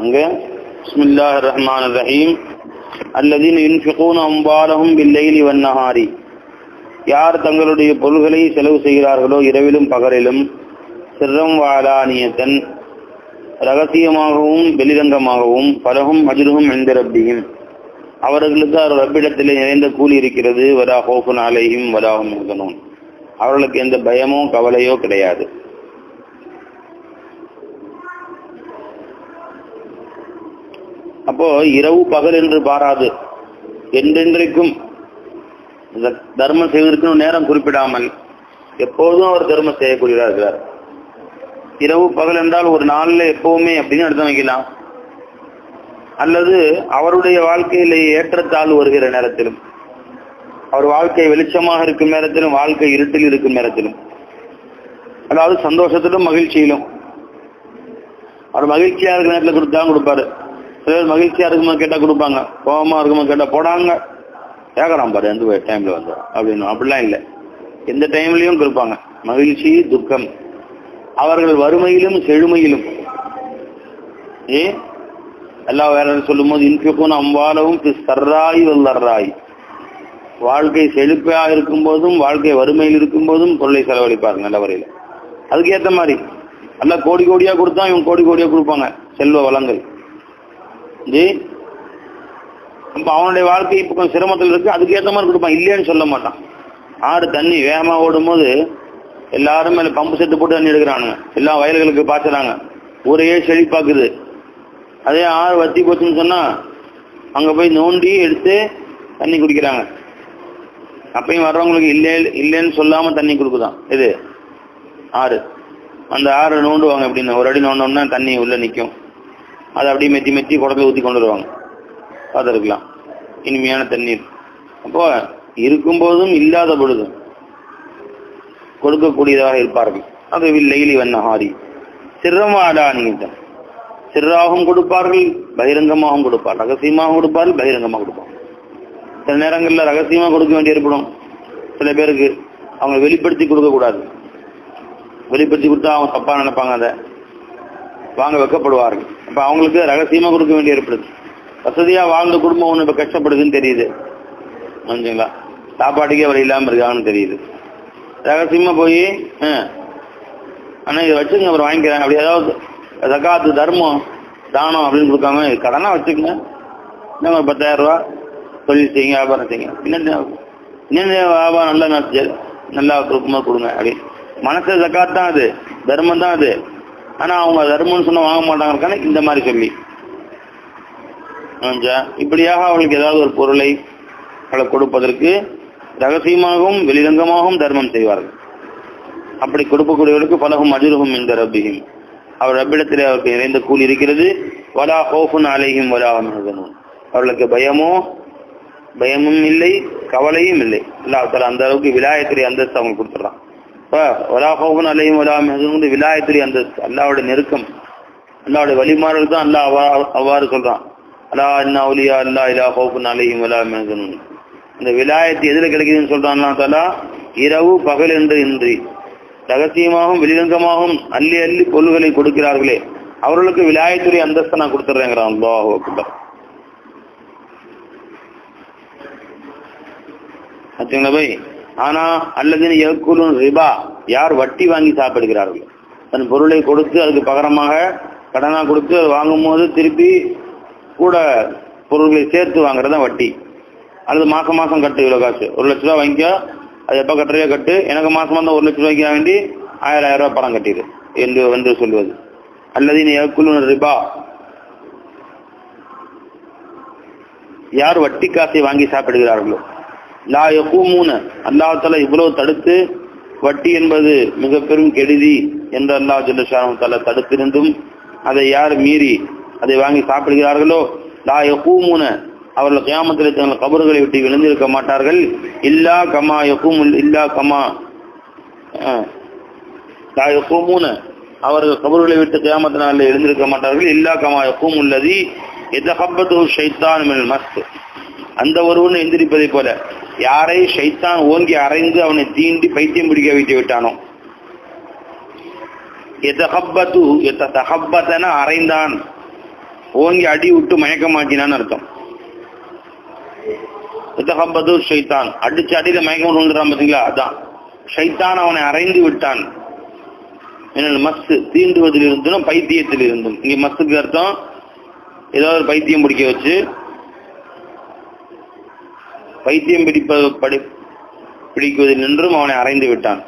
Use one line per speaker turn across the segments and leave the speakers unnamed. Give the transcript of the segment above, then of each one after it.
இங்க பிஸ்மில்லாஹ் ரஹ்மான் ரஹீம் அல்லதீன் இன்ஃபிகூன் அம்பாலகும் பில்லைலி வன்னஹாரி யார் தங்களுடைய பொருள்களை செலவு செய்கிறார்களோ இரவிலும் பகலிலும் சிறம் வாலானியத்தன் ரகசியமாகவும் வெளிரங்கமாகவும் பலகும் அஜிருகும் எந்த ரப்பியும் அவர்களுக்கு அவர் ரப்பிடத்திலே நிறைந்த கூலி இருக்கிறது. வரா ஹோஃபுன் அலையும் வராகும் அவர்களுக்கு எந்த பயமோ கவலையோ கிடையாது. அப்போ இரவு பகல் என்று பாராது. என்றென்றைக்கும் தர்மம் செய்வதற்கு நேரம் குறிப்பிடாமல் எப்போதும் அவர் தர்மம் செய்யக்கூடியதாக இருக்கிறார். இரவு பகல் என்றால் ஒரு நாள்ல எப்பவுமே அப்படின்னு அர்த்தம் வைக்கலாம். அல்லது அவருடைய வாழ்க்கையிலே ஏற்றத்தால் வருகிற நேரத்திலும் அவர் வாழ்க்கை வெளிச்சமாக இருக்கும் நேரத்திலும் வாழ்க்கை இருட்டில் இருக்கும் நேரத்திலும் அதாவது சந்தோஷத்திலும் மகிழ்ச்சியிலும் அவர் மகிழ்ச்சியா இருக்கிற நேரத்தில் கொடுத்தாலும் கொடுப்பாரு. சில பேர் மகிழ்ச்சியா இருக்குமா கேட்டா கொடுப்பாங்க. கோபமா இருக்குமா கேட்டா போடாங்க. கேட்கறான் பாரு எந்த டைம்ல வந்து. அப்படின்னு அப்படிலாம் இல்லை. எந்த டைம்லயும் கொடுப்பாங்க. மகிழ்ச்சி துக்கம். அவர்கள் வறுமையிலும் செழுமையிலும். ஏ? எல்லாம் வேற சொல்லும் போது இன்பிக்கும் அம்பாலவும் சர்ராய் வல்லர்ராய் வாழ்க்கை செழிப்பாக இருக்கும் போதும் வாழ்க்கை வறுமையில் இருக்கும் போதும் பொருளை செலவழிப்பார் நல்ல வரையில. அதுக்கு ஏத்த மாதிரி. நல்லா கோடி கோடியா கொடுத்தா இவங்க கோடி கோடியா கொடுப்பாங்க. செல்வ வளங்கள். ஜி அப்ப அவனுடைய வாழ்க்கை இப்போ கொஞ்சம் சிரமத்தில் இருக்குது அதுக்கேற்ற மாதிரி கொடுப்பான். இல்லைன்னு சொல்ல மாட்டான். ஆறு தண்ணி வேகமாக ஓடும் போது எல்லாரும் மேலே பம்பு செட்டு போட்டு தண்ணி எடுக்கிறானுங்க. எல்லா வயல்களுக்கு பாய்ச்சுறாங்க ஒரே செழிப்பாக்குது அதே ஆறு வத்தி போச்சுன்னு சொன்னால் அங்கே போய் நோண்டி எடுத்து தண்ணி குடிக்கிறாங்க. அப்பயும் வர்றவங்களுக்கு இல்லை இல்லைன்னு சொல்லாமல் தண்ணி கொடுக்குதான். இது ஆறு. அந்த ஆறு நோண்டுவாங்க அப்படின்னு ஒரு அடி நோண்டோம்னா தண்ணி உள்ளே நிற்கும் அதை அப்படியே மெத்தி மெத்தி குடத்துல ஊற்றி கொண்டு வருவாங்க. பார்த்துருக்கலாம். இனிமையான தண்ணீர். அப்போ இருக்கும்போதும் இல்லாத பொழுதும் கொடுக்கக்கூடியதாக இருப்பார்கள். அது லெய்லி வண்ணஹாரி சிரமாடா நீங்க சிறாகவும் கொடுப்பார்கள் பகிரங்கமாகவும் கொடுப்பார். ரகசியமாகவும் கொடுப்பார்கள் பகிரங்கமாக கொடுப்பாங்க சில நேரங்களில் ரகசியமா கொடுக்க வேண்டி ஏற்படும். சில பேருக்கு அவங்க வெளிப்படுத்தி கொடுக்கக்கூடாது. வெளிப்படுத்தி கொடுத்தா அவங்க தப்பா நினைப்பாங்க அதை. வாங்க வெக்கப்படுவார்கள். அப்ப அவங்களுக்கு ரகசியமா கொடுக்க வேண்டி ஏற்படுது. வசதியா வாழ்ந்த குடும்பம் ஒண்ணு இப்ப கஷ்டப்படுதுன்னு தெரியுது. புரிஞ்சுங்களா? சாப்பாட்டுக்கே அவர் இல்லாம இருக்காங்கன்னு தெரியுது. ரகசியமா போய் ஆனா இதை வச்சுங்க அப்புறம் வாங்கிக்கிறேன் அப்படி ஏதாவது தக்காத்து தர்மம் தானம் அப்படின்னு கொடுக்காம கடனா வச்சுக்கங்க. இன்னும் ஒரு பத்தாயிரம் ரூபா தொழில் செய்யுங்க வியாபாரம் செய்யுங்க. இன்னும் இன்னும் வியாபாரம் நல்லா நடத்து நல்லா கொடுக்குமா கொடுங்க. அப்படின்னு மனசு ஜக்காத் தான் அது. தர்மம் தான் அது. ஆனா அவங்க தர்மம்னு சொன்னால் வாங்க மாட்டாங்க இந்த மாதிரி சொல்லி. புரிஞ்சா? இப்படியாக அவளுக்கு ஏதாவது ஒரு பொருளை அவளை கொடுப்பதற்கு ரகசியமாகவும் வெளிரங்கமாகவும் தர்மம் செய்வார்கள். அப்படி கொடுக்கக்கூடியவர்களுக்கு பலகும் அஜுருகும் இந்த ரப்பியும் அவர் ரப்பிடத்திலே அவருக்கு நிறைந்த கூலி இருக்கிறது. வலா ஹோஃபுன் அலையும் வலா மஹதனும் அவர்களுக்கு பயமோ பயமும் இல்லை கவலையும் இல்லை. இல்லை அந்த அளவுக்கு விலாயத்திலே அந்தஸ்து அவங்க கொடுத்துட்றான். இப்போ வலா ஹோஃபுன் விலாயத்துறை அந்தஸ்து அல்லாஹ்வுடைய நெருக்கம். அல்லாஹ்வுடைய வழிமாறல் தான் அல்லா அவ்வா- அவ்வாறு சொல்றான். அலா அண்ணா ஒலியா அல்லா இலா ஹோஃபுன் அலையும் வலா மஹதனும் இந்த விலாயத்து எதுல கிடைக்குதுன்னு சொல்றான் தலா இரவு பகல் என்று இன்றி. ரகசியமாகவும் வெளிரங்கமாகவும் அள்ளி அள்ளி பொருள்களை கொடுக்கிறார்களே. அவர்களுக்கு விலாயத்துறை அந்தஸ்தை நான் கொடுத்துட்றேங்கிறான் அல்லாஹ் அக்பர். ஆச்சுங்களா போய்? ஆனா அல்லது எக்குலும் ரிபா யார் வட்டி வாங்கி சாப்பிடுகிறார்கள்? தன் பொருளை கொடுத்து அதுக்கு பகரமாக கடனா கொடுத்து அது வாங்கும் போது திருப்பி கூட பொருள்களை சேர்த்து வாங்குறது தான் வட்டி. அல்லது மாசம் மாசம் கட்டு இவ்வளவு காசு. ஒரு லட்ச ரூபா வாங்கிக்கோ அது எப்ப கட்டுறையோ கட்டு. எனக்கு மாசம் வந்தா ஒரு லட்ச ரூபாய்க்கு வேண்டி ஆயிரம் ஆயிரம் ரூபாய் பணம் கட்டிடு என்று என்று சொல்வது அல்லது நீ எக்குலும் ரிபா யார் வட்டி காசை வாங்கி சாப்பிடுகிறார்களோ லா யகூமூன. அல்லாஹ் இவ்வளவு தடுத்து வட்டி என்பது மிக பெரும் கெடுதி என்று அல்லாஹ் ஜல்லஷாஹு தலை தடுத்திருந்தும் அதை யார் மீறி அதை வாங்கி சாப்பிடுகிறார்களோ? லா யகூமூன. அவர்கள் கியாமத்தில் தங்கள் கபறுகளை விட்டு விழுந்திருக்க மாட்டார்கள். இல்லா கமா யகூமுல் இல்லா கமா. லா யகூமூன. அவர்கள் கபறுகளை விட்டு கியாமத்தினால எழுந்திருக்க மாட்டார்கள். இல்லா கமா யகூம் உள்ளதி எதஹப்பத்து ஷைத்தான் மஸ்து அந்த ஒருவன் எந்திரிப்பதை போல. யாரை ஷைத்தான் ஓங்கி அரைந்து அவனை தீண்டி பைத்தியம் பிடிக்க வைத்து விட்டானோ? எதஹப்பத்து எத்தஹப்பத்தன அரைந்தான் ஓங்கி அடி விட்டு மயக்கமாக்கினான்னு அர்த்தம். இத்தகப்பது ஷைத்தான்? அடிச்சு அடியில மயக்கம் விழுந்துறான் பாத்தீங்களா? அதான். ஷைத்தான் அவனை அரைந்து விட்டான். ஏனெனில் மஸ்து தீண்டுவதில் இருந்தும் பைத்தியத்தில் இருந்தும் இங்கே மஸ்துக்கு அர்த்தம் ஏதாவது பைத்தியம் பிடிக்க வச்சு பைத்தியம் பிடிப்பது படி பிடிக்குவதில் நின்றும் அவனை அறைந்து விட்டான்.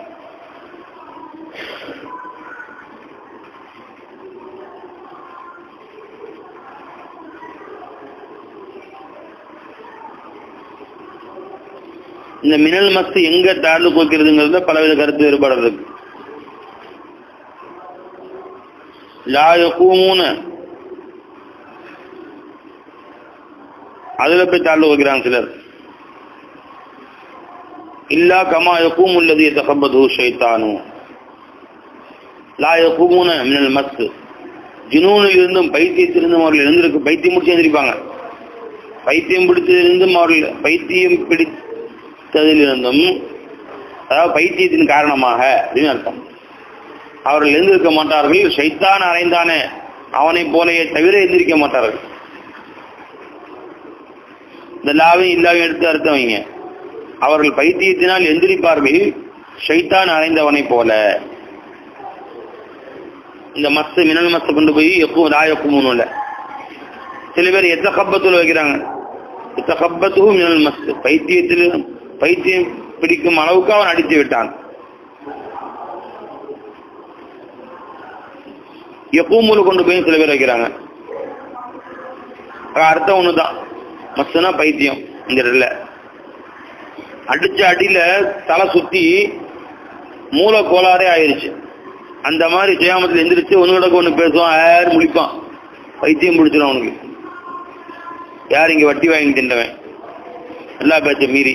இந்த மினல் மஸ்து எங்க தாழ்வு போக்கிறதுங்கிறதுல பலவித கருத்து வேறுபாடு இருக்கு. லா அதுல போய் தாழ்வு வைக்கிறாங்க சிலர். இல்லா கமா யகூம் உள்ளது எத்தகப்பது ஷைத்தானு லா யகூமூன மினல் மஸ்து ஜினூனில் இருந்தும் பைத்தியத்திலிருந்தும் அவர்கள் எழுந்திருக்கு பைத்தியம் முடிச்சு எழுந்திருப்பாங்க. பைத்தியம் பிடித்ததிலிருந்தும் அவர்கள் பைத்தியம் பிடித்ததிலிருந்தும் அதாவது பைத்தியத்தின் காரணமாக அப்படின்னு அர்த்தம். அவர்கள் எழுந்திருக்க மாட்டார்கள் ஷைத்தான் அறைந்தானே அவனை போலயே தவிர எந்திரிக்க மாட்டார்கள். இந்த லாவையும் இல்லாவையும் எடுத்து அர்த்தம் வைங்க. அவர்கள் பைத்தியத்தினால் எந்திரிப்பார்கள் ஷைத்தான் அறைந்தவனைப் போல. இந்த மஸ்து மினல் மஸ்து கொண்டு போய் எப்பவும் லா இல்லை. சில பேர் எத்த கப்பத்தில் வைக்கிறாங்க. எத்த கப்பத்துக்கும் மினல் மஸ்து. பைத்தியத்தில் பைத்தியம் பிடிக்கும் அளவுக்கு அவன் அடித்து விட்டான். எப்பவும் கொண்டு போய் சில பேர் வைக்கிறாங்க. அர்த்தம் ஒண்ணுதான். மஸ்துனா பைத்தியம். இந்த இடத்துல. அடிச்ச அடியில தலை சுத்தி மூல கோளாறே ஆயிருச்சு. அந்த மாதிரி ஜெயாமத்தில் எந்திரிச்சு ஒன்னோட ஒன்று பேசுவான் யார் முழிப்பான் வைத்தியம் பிடிச்சிடும் அவனுக்கு. யார் இங்க வட்டி வாங்கி தின்றவன்? எல்லா பேச்ச மீறி.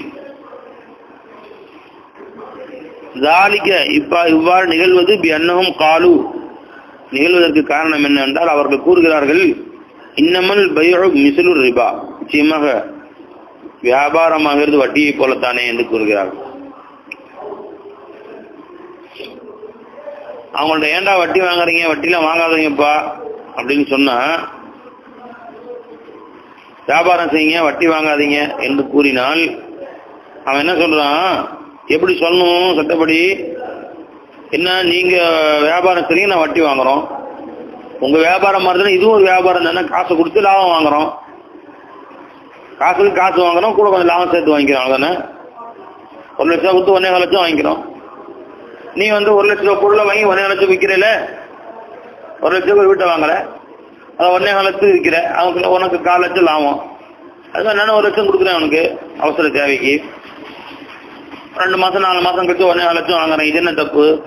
தாலிக்க இப்ப இவ்வாறு நிகழ்வது பி அன்னகம் காலு. நிகழ்வதற்கு காரணம் என்னவென்றால் அவர்கள் கூறுகிறார்கள் இன்னமல் பயோ மிசலு ரிபா. நிச்சயமாக வியாபாரமாகிறது வட்டியை போலத்தானே என்று கூறுகிறார்கள். அவங்கள்ட்ட ஏன்டா வட்டி வாங்குறீங்க? வட்டிலாம் வாங்காதீங்கப்பா. அப்படின்னு சொன்னா வியாபாரம் செய்யுங்க வட்டி வாங்காதீங்க என்று கூறினால் அவன் என்ன சொல்றான்? எப்படி சொல்லணும் சட்டப்படி? என்ன நீங்க வியாபாரம் செய்றீங்க நான் வட்டி வாங்குறோம். உங்க வியாபாரம் மாதிரி இதுவும் ஒரு வியாபாரம் தானே காசு கொடுத்து லாபம் வாங்குறோம். காசுக்கு காசு வாங்குறோம் கூட கொஞ்சம் லாபம் சேர்த்து வாங்கிக்கிறோம் அவ்வளோதானே ஒரு லட்சம் கொடுத்து ஒன்னே லட்சம் வாங்கிக்கிறோம். நீ வந்து ஒரு லட்ச ரூபா பொருளை வாங்கி ஒன்னே லட்சம் விற்கிறல ஒரு லட்சம் ஒரு வீட்டை வாங்கல? அதை ஒன்னே லட்சத்துக்கு விற்கிற அவனுக்கு உனக்கு கால் லட்சம் லாபம். அதுதான் நானும் ஒரு லட்சம் கொடுக்குறேன் அவனுக்கு அவசர தேவைக்கு. ரெண்டு மாதம் நாலு மாதம் கழிச்சு ஒன்னே லட்சம் வாங்குறேன். இது என்ன தப்பு?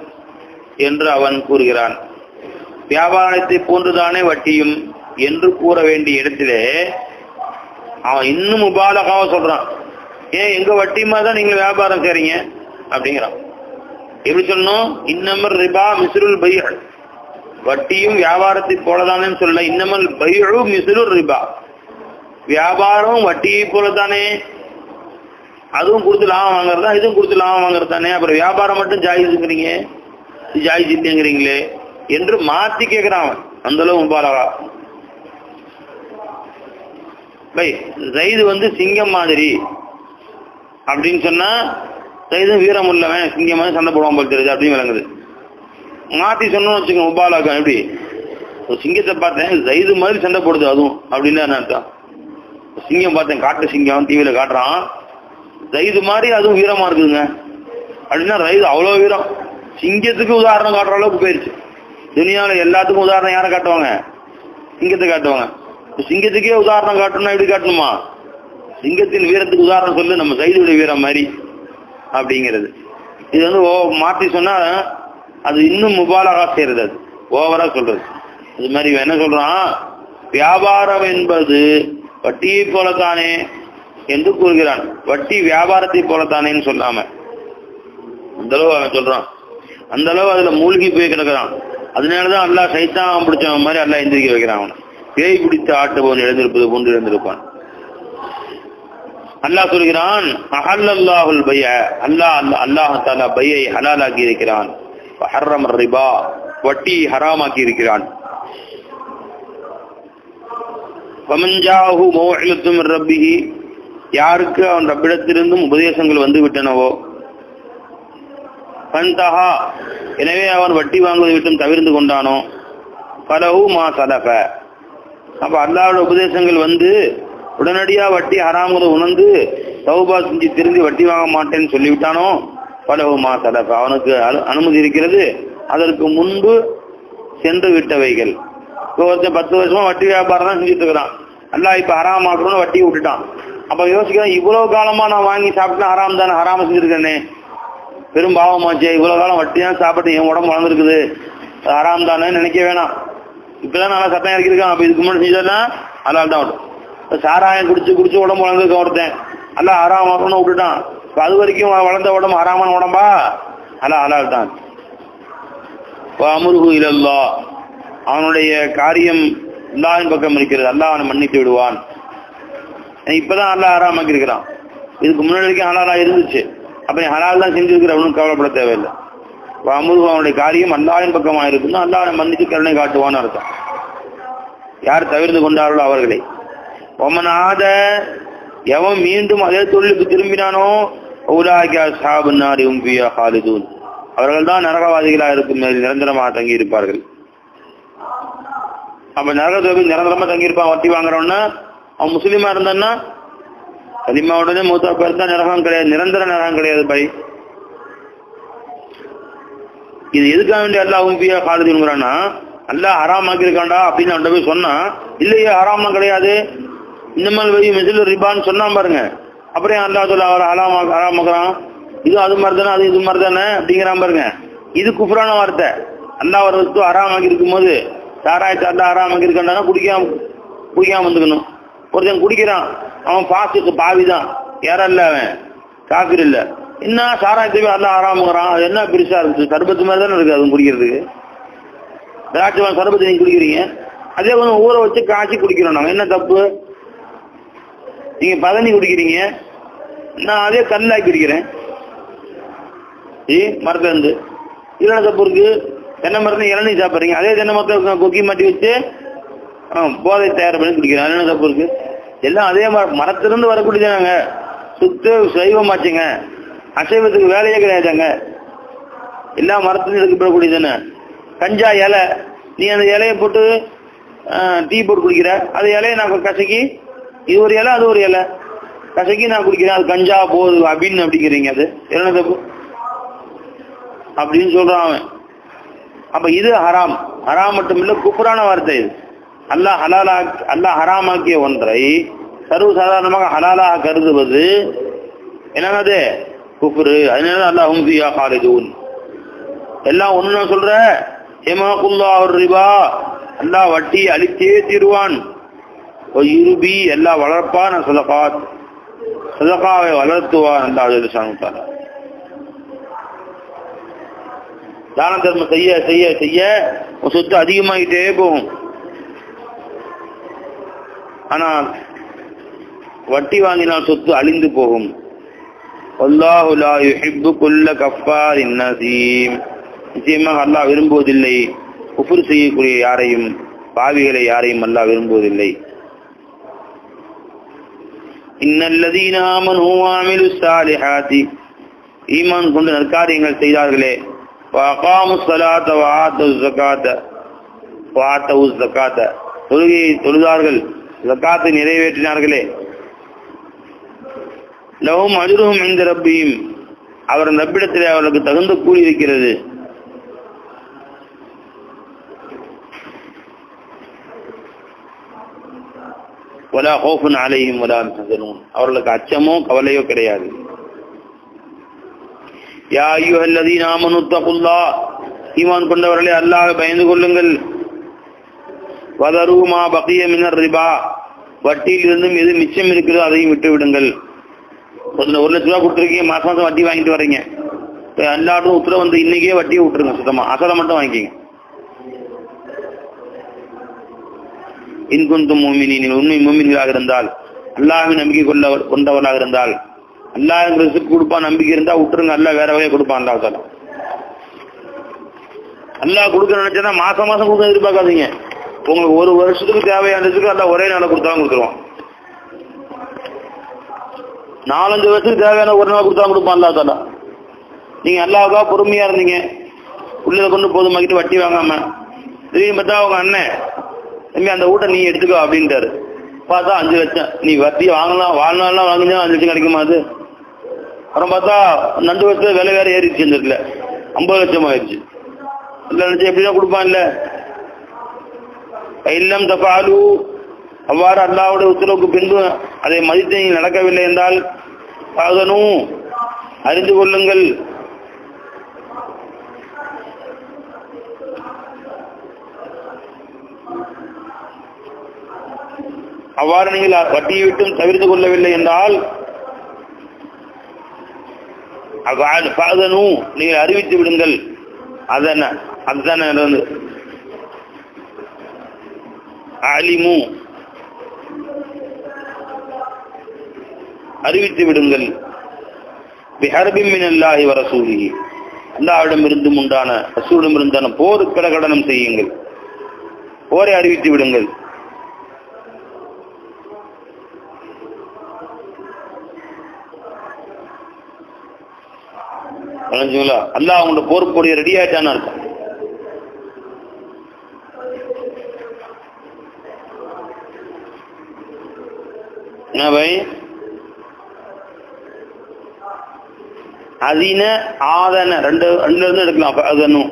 என்று அவன் கூறுகிறான். வியாபாரத்தை போன்றுதானே வட்டியும்? என்று கூற வேண்டிய இடத்திலே அவன் இன்னும் முபாலகாவ சொல்றான். ஏன் எங்க வட்டி தான் நீங்க வியாபாரம் செய்றீங்க? அப்படிங்கிறான். எப்படி சொல்லணும்? இன்னமர் ரிபா மிஸ்ருல் பை வட்டியும் வியாபாரத்தை போலதானே சொல்ல இன்னமல் பையு மிஸ்ருல் ரிபா. வியாபாரம் வட்டியை போலதானே. அதுவும் கொடுத்து லாபம் வாங்குறதா இதுவும் கொடுத்து லாபம் வாங்குறது தானே அப்புறம் வியாபாரம் மட்டும் ஜாயிஸுங்கிறீங்க ஜாயிஸ் இல்லைங்கிறீங்களே என்று மாத்தி கேட்கிறான் அவன். அந்த அளவு முபாலகா. பை சைது வந்து சிங்கம் மாதிரி. அப்படின்னு சொன்னா சைதும் வீரம் உள்ளவன் சிங்கம் மாதிரி சண்டை போடுவான் போல் தெரியுது அப்படின்னு விளங்குது. மாத்தி சொன்னோம்னு வச்சுக்கோங்க உபாலாக்கம் எப்படி? ஒரு சிங்கத்தை பார்த்தேன் சைது மாதிரி சண்டை போடுது அதுவும் அப்படின்னு என்ன அர்த்தம்? சிங்கம் பார்த்தேன் காட்டு சிங்கம் டிவியில காட்டுறான். ஜெயிது மாதிரி அதுவும் வீரமா இருக்குதுங்க. அப்படின்னா ரைது அவ்வளோ வீரம். சிங்கத்துக்கு உதாரணம் காட்டுற அளவுக்கு போயிடுச்சு துணியாவில் எல்லாத்துக்கும் உதாரணம் யாரை காட்டுவாங்க? சிங்கத்தை காட்டுவாங்க. சிங்கத்துக்கே உதாரணம் காட்டணும்னா எப்படி காட்டணுமா? சிங்கத்தின் வீரத்துக்கு உதாரணம் சொல்லு நம்ம சைதுடைய வீரம் மாதிரி அப்படிங்கிறது. இது வந்து ஓ மாற்றி சொன்னால் அது இன்னும் முபாலகா செய்யறது அது. ஓவரா சொல்றது. அது மாதிரி என்ன சொல்றான்? வியாபாரம் என்பது வட்டியை போலத்தானே என்று கூறுகிறான். வட்டி வியாபாரத்தை போலத்தானேன்னு சொல்லாம. அந்த அளவு அவன் சொல்றான். அந்த அளவு அதுல மூழ்கி போய் கிடக்குறான். அதனாலதான் அல்லா சைத்தான் பிடிச்சவன் மாதிரி அல்லா எந்திரிக்க வைக்கிறான் அவனை. பேய் பிடித்து ஆட்டுபவன் எழுந்திருப்பது போன்று எழுந்திருப்பான். அல்லாஹ் சொல்கிறான் அஹல்லல்லாஹுல் பைய. அல்லாஹ் அல்லாஹ் தாலா பையை ஹலாலாக்கி இருக்கிறான். ஹர்ரம் ரிபா. வட்டி ஹராமாக்கி இருக்கிறான். பமஞ்சாஹு மோஹிலத்தும் ரப்பிஹி. யாருக்கு அவன் ரப்பிடத்திலிருந்தும் உபதேசங்கள் வந்து விட்டனவோ பந்தஹா எனவே அவன் வட்டி வாங்குவதை விட்டும் தவிர்த்து கொண்டானோ? பலவு மா சலஃப. அப்ப அல்லாவோட உபதேசங்கள் வந்து உடனடியா வட்டி ஹராமுகளை உணர்ந்து தௌபா செஞ்சு திரும்பி வட்டி வாங்க மாட்டேன்னு சொல்லிவிட்டானோ? பலவுமா சலஃப. அவனுக்கு அனு- அனுமதி இருக்கிறது. அதற்கு முன்பு சென்று விட்டவைகள். இப்போ ஒருத்தன் பத்து வருஷமா வட்டி வியாபாரம் தான் செஞ்சுட்டு இருக்கிறான் அல்லா இப்ப ஹராம் ஆக்கணும்னு வட்டியை விட்டுட்டான். அப்ப யோசிக்கிறேன் இவ்வளவு காலமா நான் வாங்கி சாப்பிட்டா ஹராம் தானே ஹராம செஞ்சிருக்கேனே. பெரும் பாவமாச்சே இவ்வளவு காலம் வட்டி தான் சாப்பிட்டு என் உடம்பு வளர்ந்துருக்குது. ஹராம் தானே நினைக்க வேணாம். இப்பதான் நல்லா சத்தம் இறக்கிருக்கான் அப்ப இதுக்கு முன்னாடி செஞ்சதுன்னா அதனால தான் வரும் சாராயம் குடிச்சு குடிச்சு உடம்பு வளர்ந்துருக்க ஒருத்தன். நல்லா ஆறாம் வரணும்னு விட்டுட்டான். அது வரைக்கும் வளர்ந்த உடம்பு ஆறாமான உடம்பா? அல்ல ஹலால் தான். அமுருகு இல்லல்லா அவனுடைய காரியம் அல்லாஹின் பக்கம் இருக்கிறது. அல்லாஹ் அவனை மன்னித்து விடுவான். இப்பதான் அல்லாஹ் ஹராமாக்கி இருக்கிறான். இதுக்கு முன்னாடி வரைக்கும் ஹலாலா இருந்துச்சு. அப்ப நீ ஹலால் தான் செஞ்சிருக்கிற அவனுக்கு கவலைப்பட தேவையில்லை. அமுது அவனுடைய காரியம் அல்லாவின் பக்கமாக இருக்குன்னா அல்லாஹ் மன்னித்து கருணை காட்டுவான்னு அர்த்தம். யார் தவிர்த்து கொண்டார்களோ அவர்களை. ஒமன் எவன் மீண்டும் அதே தொழிலுக்கு திரும்பினானோ ஊலாகியா சாபுன்னாரி உம்பியா ஹாலிதூன். அவர்கள் தான் நரகவாதிகளாக இருக்கும் மேல் நிரந்தரமாக தங்கி இருப்பார்கள் அப்ப நரகத்தை நிரந்தரமா தங்கி இருப்பான் வட்டி வாங்குறோம்னா அவன் முஸ்லீமா இருந்தான்னா கலிமா உடனே மூத்தா பேர் தான் நரகம் கிடையாது நிரந்தர நரகம் கிடையாது பை. இது எதுக்காக வேண்டிய அல்லா உம்பியா ஹாலிதுங்கிறான்னா அல்லாஹ் ஹராமாக்கி இருக்காண்டா அப்படின்னு அவன்கிட்ட போய் சொன்னான் இல்லையே ஹராமா கிடையாது. இந்த மாதிரி போய் மெசில் ரிபான்னு சொன்னான் பாருங்க. அப்புறம் அல்லா சொல்ல அவர் ஹராமா ஹராமாக்குறான் இது அது மாதிரி தானே அது இது மாதிரி தானே அப்படிங்கிறான் பாருங்க. இது குஃப்ரான வார்த்தை. அல்லாஹ் ஒரு வஸ்து ஹராமாக்கி இருக்கும்போது சாராயத்தை அல்லா ஹராமாக்கி இருக்காண்டானா குடிக்காம குடிக்காம வந்துக்கணும். ஒருத்தன் குடிக்கிறான். அவன் பாசுக்கு பாவி தான் யாரும் இல்லை அவன். காஃபிர் இல்லை. என்ன சாராயத்தை எல்லாம் ஹராமுங்கிறான் அது என்ன பெருசா இருந்துச்சு? சர்பத்து மாதிரி தானே இருக்குது அது குடிக்கிறதுக்கு. திராட்சை சர்பத்து நீங்க குடிக்கிறீங்க. அதே கொஞ்சம் ஊற வச்சு காய்ச்சி குடிக்கிறோம் நாங்கள் என்ன தப்பு? நீங்க பதனி குடிக்கிறீங்க. நான் அதே கல்லாக்கி குடிக்கிறேன். ஈ மரத்துலேருந்து இருந்து. தப்பு இருக்கு? தென்னை மரத்துல இளநீ சாப்பிட்றீங்க. அதே தென்னை மரத்தை கொக்கி மாட்டி வச்சு ஆ, போதை தயார் பண்ணி குடிக்கிறேன். அது என்ன தப்பு இருக்கு? எல்லாம் அதே மரத்திலிருந்து வரக்கூடியதாங்க சுத்த சைவமாச்சுங்க. அசைவத்துக்கு வேலையே கிடையாதுங்க. எல்லா மரத்துலையும் எடுக்கப்படக்கூடியதானே கஞ்சா இலை நீ அந்த இலையை போட்டு டீ போட்டு குடிக்கிற அது இலையை நான் கசக்கி இது ஒரு இலை அது ஒரு இலை. கசக்கி நான் குடிக்கிறேன் அது கஞ்சா போகுது அப்படின்னு அப்படிங்கிறீங்க அது. என்ன தப்பு? அப்படின்னு சொல்றான் அவன். அப்ப இது ஹராம். ஹராம் மட்டும் இல்ல குப்புரான வார்த்தை இது. அல்லாஹ் ஹலாலா அல்லா ஹராமாக்கிய ஒன்றை சர்வசாதாரணமாக ஹலாலாக கருதுவது என்னது? குஃபுரு. அதனால அல்லாஹ் ஹும்பியா காலிதூன் எல்லாம் ஒன்று நான் சொல்ற ஹெமாக்குல்லா ஒரு ரிபா. அல்லாஹ் வட்டி அழித்தே தீருவான். ஒரு இருபி எல்லாம் வளர்ப்பான் சதகாத். சதகாவை வளர்த்துவான் அல்லாஹ் சாமித்தாரா தான தர்மம் செய்ய செய்ய செய்ய உன் சொத்து அதிகமாகிட்டே போகும். ஆனால் வட்டி வாங்கினால் சொத்து அழிந்து போகும். அல்லாஹு லா யுஹிப்பு குல்ல கஃபாரின் நசீம். நிச்சயமாக அல்லாஹ் விரும்புவதில்லை. குஃபுர் செய்யக்கூடிய யாரையும் பாவிகளை யாரையும் அல்லாஹ் விரும்புவதில்லை. இன்னல்லதீன ஆமனு வஅமிலு ஸாலிஹாத்தி. ஈமான் கொண்டு நற்காரியங்கள் செய்தார்களே. வஅகாமு ஸலாத்த வஆத்து ஸகாத்த. வஆத்து ஸகாத்த. தொழுகையை தொழுதார்கள். ஜக்காத்தை நிறைவேற்றினார்களே. லவும் அஜுருகும் இந்த ரப்பியும் அவர் ரப்பிடத்திலே அவர்களுக்கு தகுந்த கூலி இருக்கிறது ஒலா ஹோஃபுன் அலையும் வலா ஹசனூன் அவர்களுக்கு அச்சமோ கவலையோ கிடையாது. யா ஐயுஹல்லதீன ஆமனு தகுல்லா ஈமான் கொண்டவர்களே அல்லாஹ் பயந்து கொள்ளுங்கள். வதரு பக்கிய பகிய மினர் ரிபா வட்டியில் இருந்தும் எது மிச்சம் இருக்கிறதோ அதையும் விட்டு விடுங்கள் ஒரு ஒரு லட்ச ரூபா கொடுத்துருக்கீங்க மாசம் மாசம் வட்டி வாங்கிட்டு வரீங்க. இப்போ எல்லாரும் உத்தரவு வந்து இன்னைக்கே வட்டியை விட்டுருங்க சுத்தமா. அசலை மட்டும் வாங்கிக்கிங்க. இன்குந்தும் மூமினி உண்மை மூமின்களாக இருந்தால் அல்லாஹ்வின் நம்பிக்கை கொள்ள கொண்டவர்களாக இருந்தால் அல்லாஹ் ரிசுக்கு கொடுப்பான் நம்பிக்கை இருந்தா விட்டுருங்க அல்லா வேற வகையை கொடுப்பான் அல்லா சொல்ல அல்லாஹ் கொடுக்க நினைச்சா மாசம் மாசம் கொடுக்க எதிர்பார்க்காதீங்க. உங்களுக்கு ஒரு வருஷத்துக்கு தேவையானதுக்கு அல்லா ஒரே நாளை கொடுத்தாலும் கொடுத்துருவான். நாலஞ்சு வருஷத்துக்கு தேவையான ஒரு நாள் கொடுத்தா கொடுப்பான் அல்லா தாலா நீங்கள் அல்லாவுக்காக பொறுமையாக இருந்தீங்க. உள்ளதை கொண்டு போதுமாக்கிட்டு வட்டி வாங்காம. திடீர்னு பார்த்தா அவங்க அண்ணன் தம்பி அந்த வீட்டை நீ எடுத்துக்கோ அப்படின்ட்டாரு. பார்த்தா அஞ்சு லட்சம். நீ வட்டி வாங்கலாம் வாழ்நாள்லாம் வாங்கினா அஞ்சு லட்சம் கிடைக்குமா அது? அப்புறம் பார்த்தா நண்டு வருஷத்துல விலை வேற ஏறிடுச்சு இந்த இடத்துல ஐம்பது லட்சம் ஆயிடுச்சு. இல்லை லட்சம் எப்படிதான் கொடுப்பான் இல்லை இல்லம் தபாலு அவ்வாறு அல்லாவுடைய உத்தரவுக்கு பின்பு அதை மதித்து நீங்கள் நடக்கவில்லை என்றால் சாதனும் அறிந்து கொள்ளுங்கள். அவ்வாறு நீங்கள் வட்டியை விட்டும் தவிர்த்து கொள்ளவில்லை என்றால் பாதனும் நீங்கள் அறிவித்து விடுங்கள். அதன அதுதானே வந்து அலிமு. அறிவித்து விடுங்கள். அல்லாஹி மினல்லாஹி வரசூலிஹி. அல்லாவிடம் இருந்தும் உண்டான ரசூலிடம் இருந்தான போர் பிரகடனம் செய்யுங்கள். போரை அறிவித்து விடுங்கள். அல்லாஹ் அவங்களோட போர் ரெடி ஆயிட்டான்னு இருக்கும் என்ன பை அதின ஆதன ரெண்டு ரெண்டுல இருந்து எடுக்கலாம் அதனும்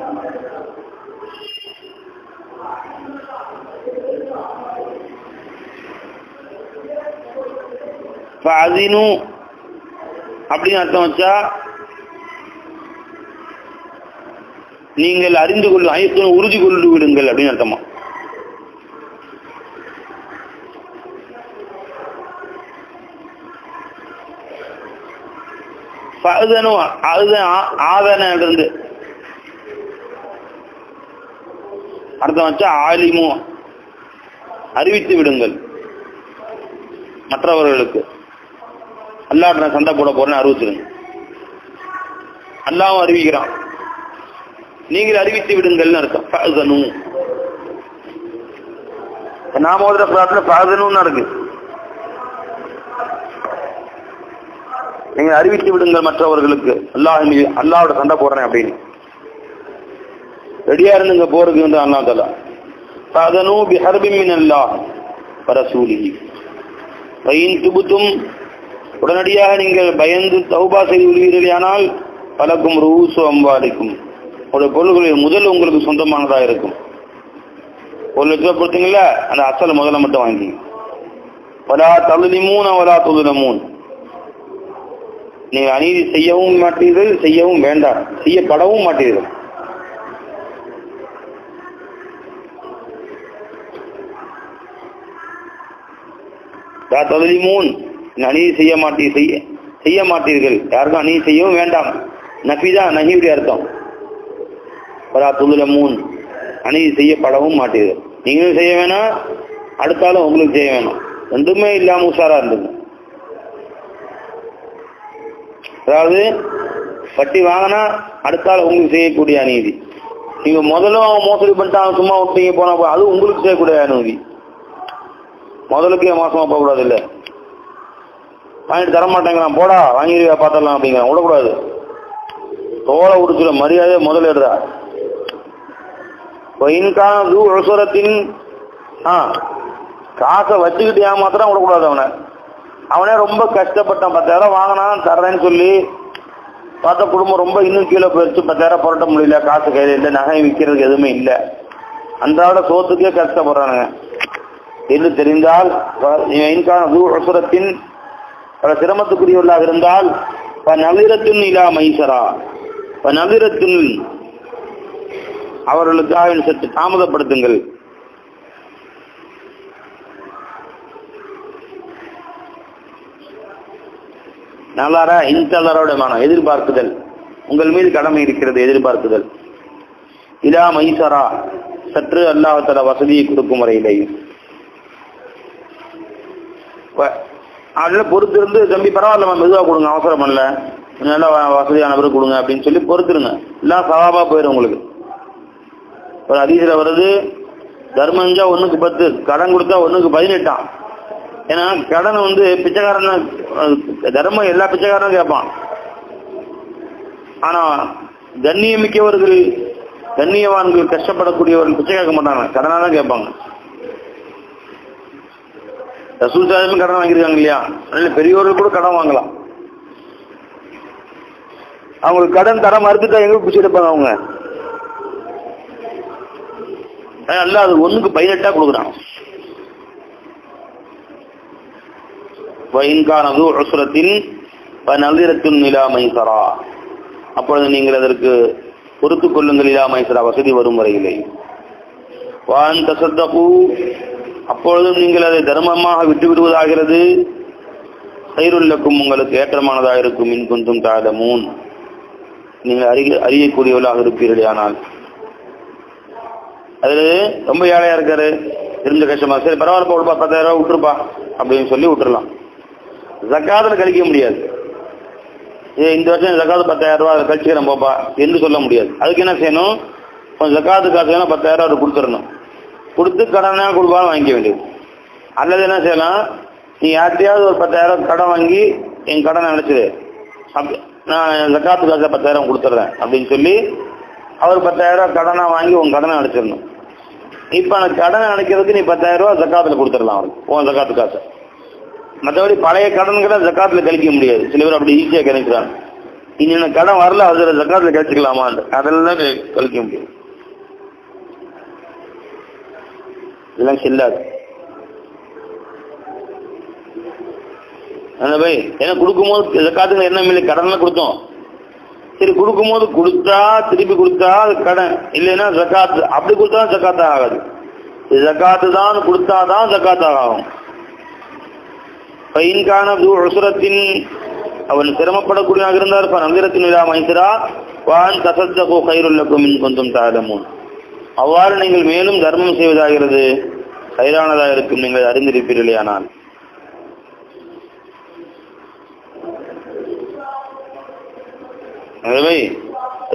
அதினு அப்படின்னு அர்த்தம் வச்சா நீங்கள் அறிந்து கொள்ள ஐயத்துடன் உறுதி கொண்டு விடுங்கள் அப்படின்னு அர்த்தமா? அதுதானும் அதுதான் ஆதன இருந்து. அர்த்தம் வச்சா ஆலிமோ. அறிவித்து விடுங்கள். மற்றவர்களுக்கு. அல்லாட்ட நான் சண்டை போட போறேன்னு அறிவிச்சிருங்க. அல்லாவும் அறிவிக்கிறான். நீங்கள் அறிவித்து விடுங்கள்னு அர்த்தம். ஃபஅதனு நாம ஒரு பிரார்த்தனை ஃபஅதனுன்னு இருக்கு. நீங்க அறிவித்து விடுங்கள் மற்றவர்களுக்கு. அல்லாஹ் அல்லாவோட சண்டை போடுறேன் அப்படின்னு. ரெடியா இருந்துங்க போறதுக்கு வந்து அல்லா தலா ஃபஅதனு பிஹர்பிமின் அல்லாஹ் வரசூலிஹி. பைன் துபுத்தும் உடனடியாக நீங்கள் பயந்து தௌபா செய்து விடுவீர்களானால் பலக்கும் ரூசு அம்பாடிக்கும் உங்களுடைய பொருள்களில் முதல் உங்களுக்கு சொந்தமானதா இருக்கும். ஒரு லட்சம் கொடுத்தீங்களா அந்த அசலை முதல்ல மட்டும் வாங்கி வலா அவலா வலா மூணு நீங்கள் அநீதி செய்யவும் மாட்டீர்கள் செய்யவும் வேண்டாம். செய்யப்படவும் மாட்டீர்கள். லா தழுதிமூன் அநீதி செய்ய மாட்டீ செய்ய செய்ய மாட்டீர்கள். யாருக்கும் அநீதி செய்யவும் வேண்டாம். நபிதான் நஹியுடைய அர்த்தம். பலா துதுல மூன் அநீதி செய்யப்படவும் மாட்டீர்கள். நீங்களும் செய்ய வேணாம் அடுத்தாலும் உங்களுக்கு செய்ய வேணும். ரெண்டுமே இல்லாமல் உஷாரா இருந்தது அதாவது வட்டி வாங்கினா அடுத்தால உங்களுக்கு செய்யக்கூடிய அநீதி. நீங்க முதல்ல அவன் மோசடி பண்ணிட்டான் சும்மா விட்டீங்க போனா போ- அது உங்களுக்கு செய்யக்கூடிய அநீதி. முதலுக்கே மோசமா போகக்கூடாது இல்ல வாங்கிட்டு தர மாட்டேங்கிறான் போடா வாங்கிடுவா பார்த்தரலாம் அப்படிங்கிறான். விடக்கூடாது. தோலை உடுத்துற மரியாதையே முதல்ல எடுறா இன்கான தூ உசுரத்தின் ஆ காசை வச்சுக்கிட்டு ஏமாத்திரம் விடக்கூடாது அவனை. அவனே ரொம்ப கஷ்டப்பட்டான். பத்தாயிரம் வாங்கினான் தர்றேன்னு சொல்லி பார்த்தா குடும்பம் ரொம்ப இன்னும் கீழே போயிடுச்சு. பத்தாயிரம் புரட்ட முடியல. காசு கையில் இல்லை. நகை விற்கிறதுக்கு எதுவுமே இல்லை. அன்றாட சோத்துக்கே கஷ்டப்படுறானுங்க. என்று தெரிந்தால் இன்கான உசுரத்தின் பல சிரமத்துக்குரியவர்களாக இருந்தால் நவிரத்தின் இலா மைசரா. நவிரத்தின் அவர்களுக்காக சற்று தாமதப்படுத்துங்கள். நல்லாரா இன்தலரோட மனம் எதிர்பார்க்குதல். உங்கள் மீது கடமை இருக்கிறது எதிர்பார்க்குதல். இதா மைசரா சற்று அல்லாஹால வசதியை கொடுக்கும் முறையிலேயும் அதில் பொறுத்து இருந்து தம்பி பரவாயில்ல மெதுவாக கொடுங்க அவசரம் பண்ணல. நல்லா வ- வசதியான பிறகு கொடுங்க அப்படின்னு சொல்லி பொறுத்துருங்க. எல்லாம் சவாபாக போயிடும் உங்களுக்கு. ஒரு அதிசயில் வருது தர்மம் ஒன்றுக்கு பத்து கடன் கொடுத்தா ஒன்றுக்கு பதினெட்டாம். ஏன்னா கடன் வந்து பிச்சைக்காரன் தர்மம் எல்லா பிச்சைக்காரனும் கேட்பான். ஆனா கண்ணியமிக்கவர்கள் கண்ணியவான்கள் கஷ்டப்படக்கூடியவர்கள் பிச்சை கேட்க மாட்டாங்க. கடனா தான் கேட்பாங்க. ரசூல் சாதமே கடன் வாங்கியிருக்காங்க இல்லையா? அதனால பெரியவர்கள் கூட கடன் வாங்கலாம். அவங்களுக்கு கடன் தர மறுத்துட்டா எங்க பிடிச்சி எடுப்பாங்க அவங்க? அல்ல அது ஒண்ணுக்கு பதினெட்டா கொடுக்குறான். வயின்கானது உசுரத்தின் நல்திரத்தின் நிலா மைசரா அப்பொழுது நீங்கள் அதற்கு பொறுத்து கொள்ளுங்கள் இலா மைசரா வசதி வரும் வரையிலே. வான் தசத்தகு அப்பொழுதும் நீங்கள் அதை தர்மமாக விட்டு விடுவதாகிறது சைருள்ளக்கும் உங்களுக்கு ஏற்றமானதாக இருக்கும். மின் குந்தும் தாழமூன் நீங்கள் அறிய அறியக்கூடியவர்களாக இருப்பீர்கள் ஆனால். அதில் ரொம்ப ஏழையாக இருக்காரு. இருந்த கஷ்டமா. சரி பரவாயில்ல கொடுப்பா பத்தாயிரம் ரூபா விட்டுருப்பா. அப்படின்னு சொல்லி விட்டுறலாம். ஜக்காத்துல கழிக்க முடியாது. ஏ இந்த வருஷம் ஜக்காத்து பத்தாயிரம் ரூபா அதை கழிச்சுக்கிறேன் போப்பா என்று சொல்ல முடியாது. அதுக்கு என்ன செய்யணும்? கொஞ்சம் ஜக்காத்து காசு வேணால் பத்தாயிரம் ரூபாய் கொடுத்துடணும். கொடுத்து கடனாக கொடுப்பாலும் வாங்கிக்க வேண்டியது. அல்லது என்ன செய்யலாம்? நீ யார்கிட்டையாவது ஒரு பத்தாயிரம் கடன் வாங்கி என் கடனை நினைச்சிரு அப்படி நான் ஜக்காத்து காசு பத்தாயிரம் கொடுத்துட்றேன் அப்படின்னு சொல்லி அவர் பத்தாயிரம் கடனாக வாங்கி உன் கடனை அடைச்சிடணும். இப்போ அந்த கடனை அடைக்கிறதுக்கு நீ பத்தாயிரம் ரூபா ஜக்காத்துல கொடுத்துடலாம் அவருக்கு உன் ஜக்காத்து காசை. மற்றபடி பழைய கடன்களை ஜக்காத்துல கழிக்க முடியாது. சில பேர் அப்படி ஈஸியாக கிடைக்கிறாங்க இனி கடன் வரல அதில் ஜக்காத்துல கழிச்சுக்கலாமான்னு அதெல்லாம் கழிக்க முடியும். இதெல்லாம் செல்லாது. பை ஏன்னா கொடுக்கும்போது ஜக்காத்துக்கு என்ன இல்லை கடன்லாம் கொடுத்தோம்? சரி கொடுக்கும்போது கொடுத்தா திருப்பி கொடுத்தா அது கடன். இல்லைன்னா ஜக்காத்து அப்படி கொடுத்தா ஜக்காத்தா ஆகாது. ஜக்காத்து தான் கொடுத்தாதான் ஜக்காத்தாக ஆகும். பையன்கான உசுரத்தின் அவன் சிரமப்படக்கூடியதாக இருந்தார் நந்திரத்தின் விழா மைசரா வான் தசத்தகோ கயிறுள்ளக்கும் மின் கொஞ்சம் தாழமும் அவ்வாறு நீங்கள் மேலும் தர்மம் செய்வதாகிறது கயிறானதாக இருக்கும் நீங்கள் அறிந்திருப்பீர்களே ஆனால் எனவே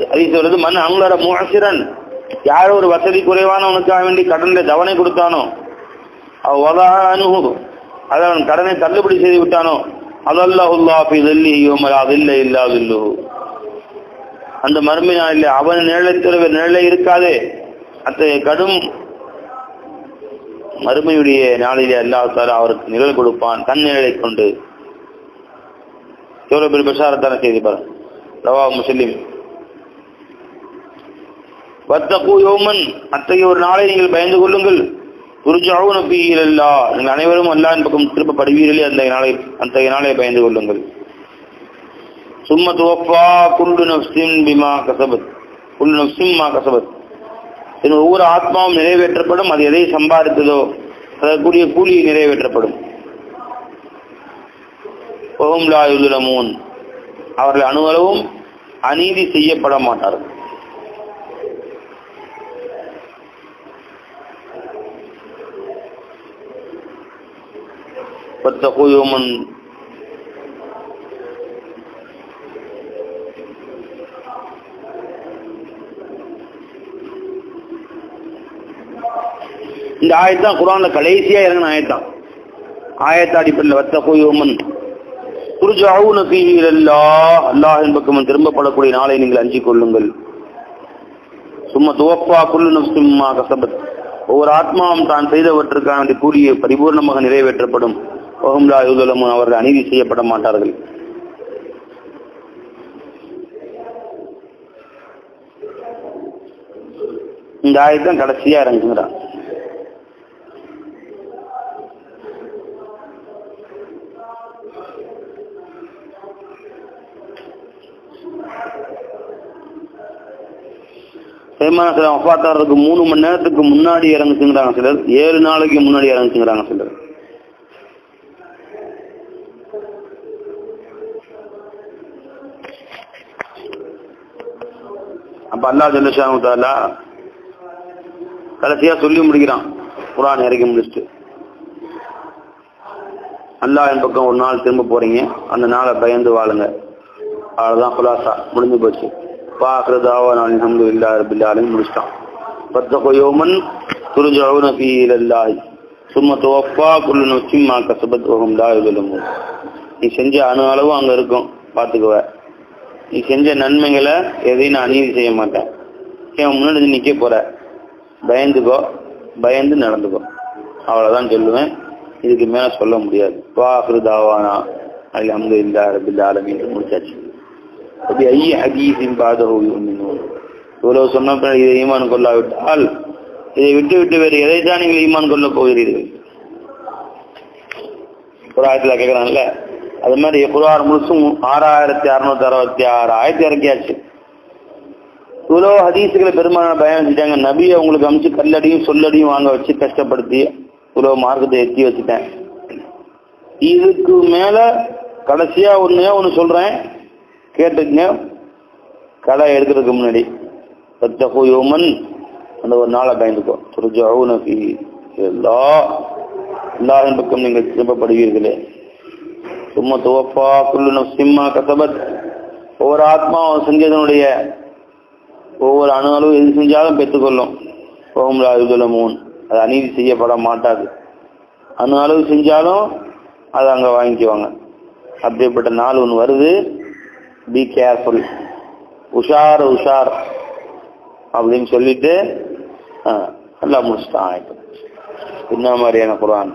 அதை சொல்றது மண் அவங்களோட முகசிரன் யார் ஒரு வசதி குறைவானவனுக்காக வேண்டி கடனில் தவணை கொடுத்தானோ அனுகு அதை அவன் கடனை தள்ளுபடி செய்து விட்டானோ? அதல்லாஹுல்லு பி தெல்லி அதில்லை அந்த மறுமை நாளில் அவன் நிழலை நிழலை இருக்காதே. அத்தகைய கடும் மறுமையுடைய நாளிலே அல்லாஹால அவருக்கு நிழல் கொடுப்பான் தன் நிழலை கொண்டு. எவ்வளவு பெரிய பிரசாரத்தான செய்தி பாருங்க. ரவா முஸ்லிம். வத்தகு யோமன் அத்தகைய ஒரு நாளை நீங்கள் பயந்து கொள்ளுங்கள். உருஜாவும் நம்பியில் அல்லா நீங்கள் அனைவரும் அல்லாஹ் பக்கம் திருப்பப்படுவீர்களே அந்த நாளை அந்த நாளை பயந்து கொள்ளுங்கள். சும்ம துவப்பா குண்டு நப்சிம் பிமா கசபத். குண்டு நப்சிம் மா கசபத். என் ஒவ்வொரு ஆத்மாவும் நிறைவேற்றப்படும் அது எதை சம்பாதித்ததோ அதற்குரிய கூலி நிறைவேற்றப்படும். ஒஹும் லா மூன் அவர்கள் அணுவளவும் அநீதி செய்யப்பட மாட்டார்கள். واتقوا يوما இந்த ஆயத்தான் குரான்ல கடைசியா இறங்கின ஆயத்தான் ஆயத்த அடிப்படையில் வத்தகோ யோமன் குருஜாவுன ஃபீஹி அல்லா அல்லாஹின் பக்கம் திரும்பப்படக்கூடிய நாளை நீங்கள் அஞ்சிக் கொள்ளுங்கள் சும்மா துவப்பா குல்லு நப்சிம்மா கசபத் ஒவ்வொரு ஆத்மாவும் தான் செய்தவற்றுக்கான வேண்டிய கூலியை பரிபூர்ணமாக நிறைவேற்றப்படும் ஒஹம்லா யுதலமும் அவர்கள் அநீதி செய்யப்பட மாட்டார்கள். இந்த ஆயத்தான் கடைசியா இறங்குங்கிறான் பெருமான சிலர் ஒப்பாத்தாரதுக்கு மூணு மணி நேரத்துக்கு முன்னாடி இறங்குச்சுங்கிறாங்க சிலர். ஏழு நாளைக்கு முன்னாடி இறங்குச்சுங்கிறாங்க சிலர். அல்லா ஜல்லஷானு தாலா கடைசியா சொல்லி முடிக்கிறான். குரான் இறக்கி முடிச்சுட்டு. அல்லா என் பக்கம் ஒரு நாள் திரும்ப போறீங்க. அந்த நாளை பயந்து வாழுங்க. அவ்வளவுதான் குலாசா. முடிஞ்சு போச்சு. பாக்குறதாவ நான் அலமது இல்லா ரபில்லாலும் முடிச்சிட்டான். பத்த யோமன் துருஜவுன ஃபீ இலல்லாஹி. சும்ம துவஃபா குல்லு நஃப்ஸின் மா கசபத் லா நீ செஞ்ச அணு அளவு அங்க இருக்கும். பாத்துக்குவ நீ செஞ்ச நன்மைகளை எதையும் நான் அநீதி செய்ய மாட்டேன். என் முன்னாடி நிற்க போற. பயந்துக்கோ பயந்து நடந்துக்கோ. அவ்வளோதான் சொல்லுவேன். இதுக்கு மேலே சொல்ல முடியாது. வாஹிரு தாவானா. இந்த ரப்பில் ஆலமீன். முடிச்சாச்சு. அப்படி ஐய ஹதீஸின் பாதஹு இவ்வளவு சொன்ன இதை ஈமான் கொள்ளாவிட்டால் இதை விட்டு விட்டு வேறு எதைத்தான் நீங்கள் ஈமான் கொள்ள போகிறீர்கள்? ஒரு ஆயிரத்தில் கேட்குறான்ல அது மாதிரி குரான் முழுசும் ஆறாயிரத்தி அறுநூத்தி அறுபத்தி ஆறு ஆயிரத்தி இறக்கியாச்சு. இவ்வளோ ஹதீஸுகளை பெரும்பாலான பயம் வச்சுட்டாங்க. நபியை உங்களுக்கு அமிச்சு கல்லடியும் சொல்லடியும் வாங்க வச்சு கஷ்டப்படுத்தி இவ்வளோ மார்க்கத்தை எத்தி வச்சுட்டேன். இதுக்கு மேலே கடைசியாக ஒன்று ஒன்று சொல்கிறேன் கேட்டுக்கங்க. கடை எடுக்கிறதுக்கு முன்னாடி. பத்தகு யோமன். அந்த ஒரு நாளை பயந்துக்கோ. துருஜாவுன எல்லா எல்லாரின் பக்கம் நீங்கள் திரும்பப்படுவீர்களே சும்மா துவப்பா குள்ளு சிம்மா கசபத் ஒவ்வொரு ஆத்மாவும் செஞ்சதனுடைய ஒவ்வொரு அணு அளவு எது செஞ்சாலும் பெற்றுக்கொள்ளும். ஓம்லா மூன் அது அநீதி செய்யப்பட மாட்டாது. அணு அளவு செஞ்சாலும் அதை அங்கே வாங்கிக்குவாங்க. அப்படிப்பட்ட நாள் ஒன்று வருது. பி கேர்ஃபுல் உஷார் உஷார் அப்படின்னு சொல்லிட்டு நல்லா முடிச்சுட்டான் ஆயிட்டு என்ன மாதிரியான குரான்?